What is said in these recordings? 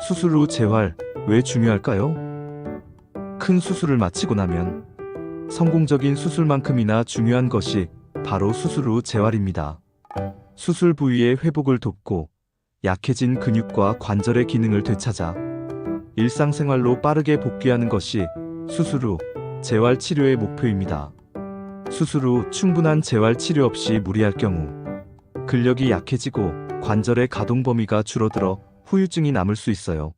수술 후 재활 왜 중요할까요? 큰 수술을 마치고 나면 성공적인 수술만큼이나 중요한 것이 바로 수술 후 재활입니다. 수술 부위의 회복을 돕고 약해진 근육과 관절의 기능을 되찾아 일상생활로 빠르게 복귀하는 것이 수술 후 재활 치료의 목표입니다. 수술 후 충분한 재활 치료 없이 무리할 경우 근력이 약해지고 관절의 가동 범위가 줄어들어 후유증이 남을 수 있어요.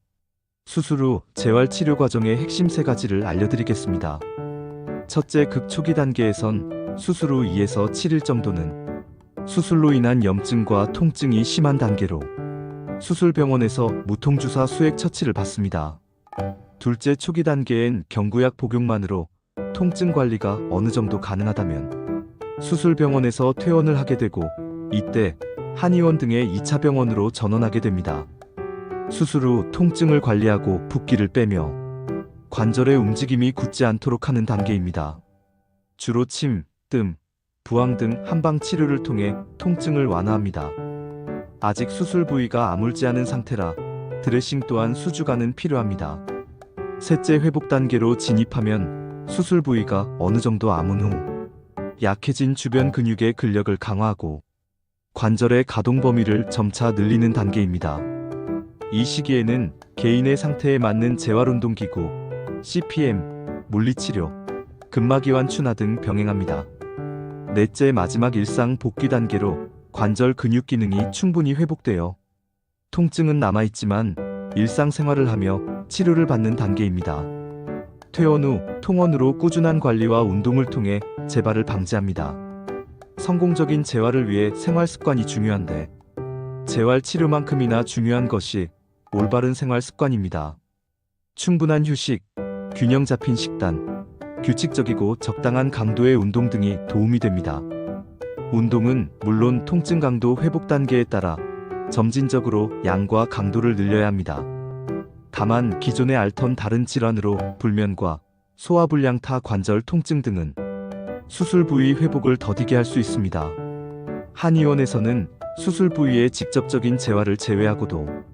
수술 후 재활 치료 과정의 핵심 세 가지를 알려드리겠습니다. 첫째, 극초기 단계에선 수술 후 2에서 7일 정도는 수술로 인한 염증과 통증이 심한 단계로 수술병원에서 무통주사 수액 처치를 받습니다. 둘째, 초기 단계엔 경구약 복용만으로 통증 관리가 어느 정도 가능하다면 수술병원에서 퇴원을 하게 되고 이때 한의원 등의 2차 병원으로 전원하게 됩니다. 수술 후 통증을 관리하고 붓기를 빼며 관절의 움직임이 굳지 않도록 하는 단계입니다. 주로 침, 뜸, 부항 등 한방 치료를 통해 통증을 완화합니다. 아직 수술 부위가 아물지 않은 상태라 드레싱 또한 수주간은 필요합니다. 셋째 회복 단계로 진입하면 수술 부위가 어느 정도 아문 후 약해진 주변 근육의 근력을 강화하고 관절의 가동 범위를 점차 늘리는 단계입니다. 이 시기에는 개인의 상태에 맞는 재활운동기구, CPM, 물리치료, 근막이완 추나 등 병행합니다. 넷째 마지막 일상 복귀 단계로 관절 근육 기능이 충분히 회복되어 통증은 남아있지만 일상생활을 하며 치료를 받는 단계입니다. 퇴원 후 통원으로 꾸준한 관리와 운동을 통해 재발을 방지합니다. 성공적인 재활을 위해 생활 습관이 중요한데 재활 치료만큼이나 중요한 것이 올바른 생활 습관입니다. 충분한 휴식, 균형 잡힌 식단, 규칙적이고 적당한 강도의 운동 등이 도움이 됩니다. 운동은 물론 통증 강도 회복 단계에 따라 점진적으로 양과 강도를 늘려야 합니다. 다만 기존에 앓던 다른 질환으로 불면과 소화불량 타 관절 통증 등은 수술 부위 회복을 더디게 할 수 있습니다. 한의원에서는 수술 부위의 직접적인 재활을 제외하고도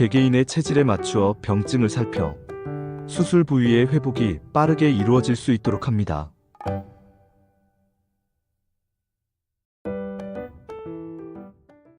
개개인의 체질에 맞추어 병증을 살펴 수술 부위의 회복이 빠르게 이루어질 수 있도록 합니다.